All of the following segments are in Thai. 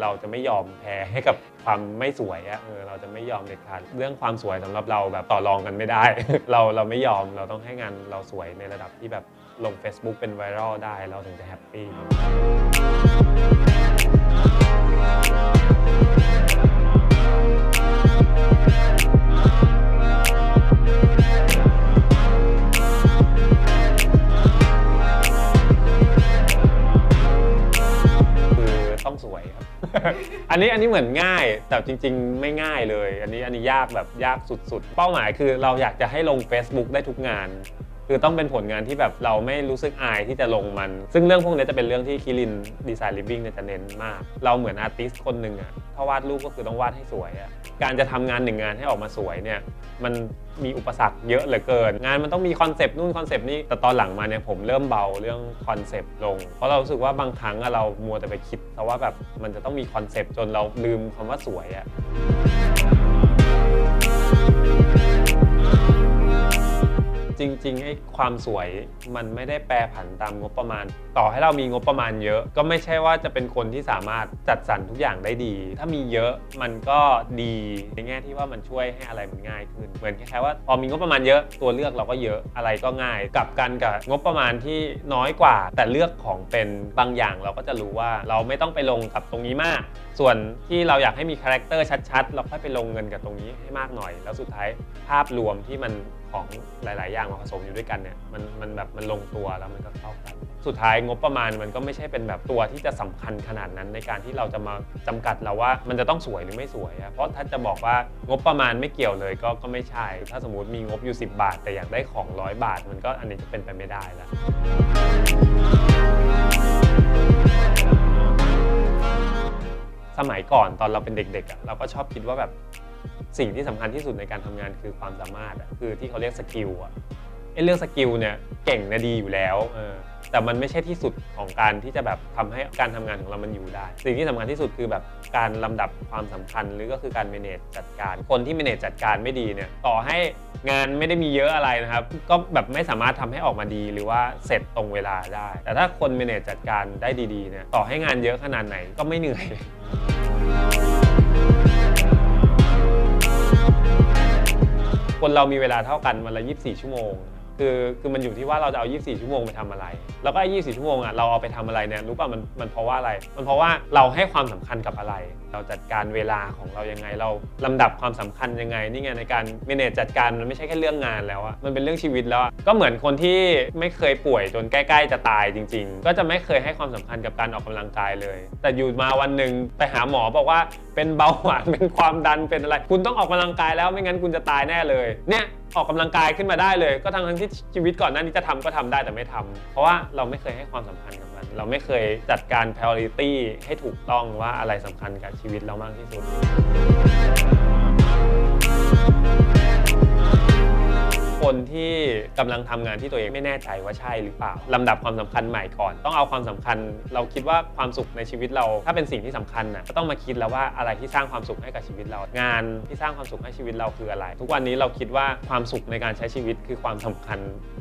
เราจะไม่ยอมแพ้ให้กับความไม่สวยอะเออเราจะไม่ยอมเด็ดขาดเรื่องความสวยสำหรับเราแบบต่อรองกันไม่ได้ เราเราไม่ยอมเราต้องให้งานเราสวยในระดับที่แบบลง Facebook เป็นไวรัลได้เราถึงจะแฮปปี้ อันนี้อันนี้เหมือนง่าย แต่จริง ๆ ไม่ง่ายเลย อันนี้อันนี้ยากแบบยากสุดๆ เป้าหมายคือเราอยากจะให้ลง Facebook ได้ทุกงาน คือต้องเป็นผลงานที่แบบเราไม่รู้สึกอายที่จะลงมัน ซึ่งเรื่องพวกนี้จะเป็นเรื่องที่คิรินดีไซน์ลิฟวิ่งเนี่ยจะเน้นมาก เราเหมือนอาร์ติสคนหนึ่งอะถ้าวาดรูปก็คือต้องวาดให้สวยอะการจะทำงานหนึ่งงานให้ออกมาสวยเนี่ยมันมีอุปสรรคเยอะเหลือเกิน งานมันต้องมีคอนเซปต์นู่นคอนเซปต์นี่แต่ตอนหลังมาเนี่ยผมเริ่มเบาเรื่องคอนเซปต์ลง เพราะเราสึกว่าบางครั้งเรามัวแต่ไปคิดแต่ว่าแบบมันจะต้องมีคอนเซปต์จนเราลืมคำว่าสวยอะ จริงๆไอ้ความสวยมันไม่ได้แปรผันตามงบประมาณ ต่อให้เรามีงบประมาณเยอะ ก็ไม่ใช่ว่าจะเป็นคนที่สามารถจัดสรรทุกอย่างได้ดี ถ้ามีเยอะมันก็ดีในแง่ที่ว่ามันช่วยให้อะไรมันง่ายขึ้น เหมือนคล้ายๆว่าพอมีงบประมาณเยอะตัวเลือกเราก็เยอะอะไรก็ง่ายกลับกันกับงบประมาณที่น้อยกว่า แต่เลือกของเป็นบางอย่างเราก็จะรู้ว่าเราไม่ต้องไปลงกับตรงนี้มาก ส่วนที่เราอยากให้มีคาแรคเตอร์ชัดๆ เราค่อยไปลงเงินกับตรงนี้ให้มากหน่อย แล้วสุดท้ายภาพรวมที่มัน ของหลาย ๆ อย่างมาผสมอยู่ด้วยกันเนี่ยมันมันแบบมันลงตัวแล้วมันก็เข้ากันสุดท้ายงบประมาณมันก็ไม่ใช่เป็นแบบตัวที่จะสำคัญขนาดนั้นในการที่เราจะมาจำกัดเราว่ามันจะต้องสวยหรือไม่สวยอะเพราะถ้าจะบอกว่างบประมาณไม่เกี่ยวเลยก็ก็ไม่ใช่ ถ้าสมมติมีงบอยู่ 10 บาท แต่อยากได้ของร้อยบาท มันก็อันนี้จะเป็นไปไม่ได้แล้วสมัยก่อนตอนเราเป็นเด็กๆเราก็ชอบคิดว่าแบบ สิ่งที่สำคัญที่สุดในการทำงานคือความสามารถคือที่เขาเรียกสกิลอะไอเรื่องสกิลเนี่ยเก่งนะดีอยู่แล้วเออแต่มันไม่ใช่ที่สุดของการที่จะแบบทำให้การทำงานของเรามันอยู่ได้ สิ่งที่สำคัญที่สุดคือแบบการลำดับความสำคัญหรือก็คือการ m a n a g จัดการ คนที่ m a n a g จัดการไม่ดีเนี่ยต่อให้งานไม่ได้มีเยอะอะไรนะครับก็แบบไม่สามารถทำให้ออกมาดีหรือว่าเสร็จตรงเวลาได้ แต่ถ้าคน m a n a g จัดการได้ดีๆเนี่ยต่อให้งานเยอะขนาดไหนก็ไม่เหนื่อย คนเรามีเวลาเท่ากันวันละ 24 ชั่วโมง คือคือมันอยู่ที่ว่าเราจะเอา 24 ชั่วโมงไปทำอะไร แล้วก็ไอ้24 ชั่วโมงอะเราเอาไปทำอะไรเนี่ยรู้ป่ะมันมันเพราะว่าอะไร มันเพราะว่าเราให้ความสำคัญกับอะไร เราจัดการเวลาของเรายังไง เราลำดับความสำคัญยังไงนี่ไงในการ manage จัดการมันไม่ใช่แค่เรื่องงานแล้วอะมันเป็นเรื่องชีวิตแล้วก็เหมือนคนที่ไม่เคยป่วยจนใกล้ ๆ จะตายจริง ๆ ก็จะไม่เคยให้ความสำคัญกับการออกกำลังกายเลย แต่อยู่มาวันหนึ่งไปหาหมอบอกว่าเป็นเบาหวานเป็นความดันเป็นอะไร คุณต้องออกกำลังกายแล้วไม่งั้นคุณจะตายแน่เลยเนี่ยออกกำลังกายขึ้นมาได้เลย ก็ทั้งทั้งที่ชีวิตก่อนหน้านี้จะทำก็ทำได้แต่ไม่ทำเพราะว่าเราไม่เคยให้ความสำคัญกับมัน เราไม่เคยจัดการ priority ให้ถูกต้องว่าอะไรสำคัญกับชีวิตเรามากที่สุด คนที่กำลังทำงานที่ตัวเองไม่แน่ใจว่าใช่หรือเปล่าลำดับความสำคัญใหม่ก่อน ต้องเอาความสำคัญ เราคิดว่าความสุขในชีวิตเรา ถ้าเป็นสิ่งที่สำคัญนะก็ต้องมาคิดแล้วว่าอะไรที่สร้างความสุขให้กับชีวิตเรา งานที่สร้างความสุขให้ชีวิตเราคืออะไร ทุกวันนี้เราคิดว่าความสุขในการใช้ชีวิตคือความสำคัญ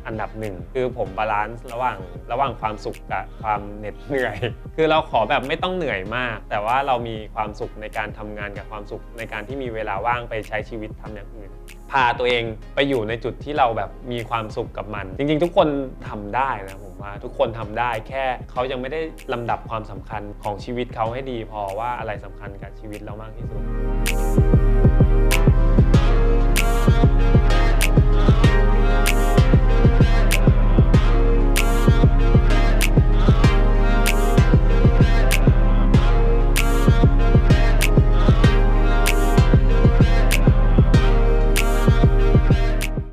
อันดับหนึ่งคือผมบาลานซ์ระหว่างระหว่างความสุขกับความเหน็ดเหนื่อย คือเราขอแบบไม่ต้องเหนื่อยมาก แต่ว่าเรามีความสุขในการทำงานกับความสุขในการที่มีเวลาว่างไปใช้ชีวิตทำอย่างอื่น พาตัวเองไปอยู่ในจุดที่เราแบบมีความสุขกับมัน จริง ๆ ทุกคนทำได้นะผมว่าทุกคนทำได้แค่เขายังไม่ได้ลำดับความสำคัญของชีวิตเขาให้ดีพอว่าอะไรสำคัญกับชีวิตเรามากที่สุด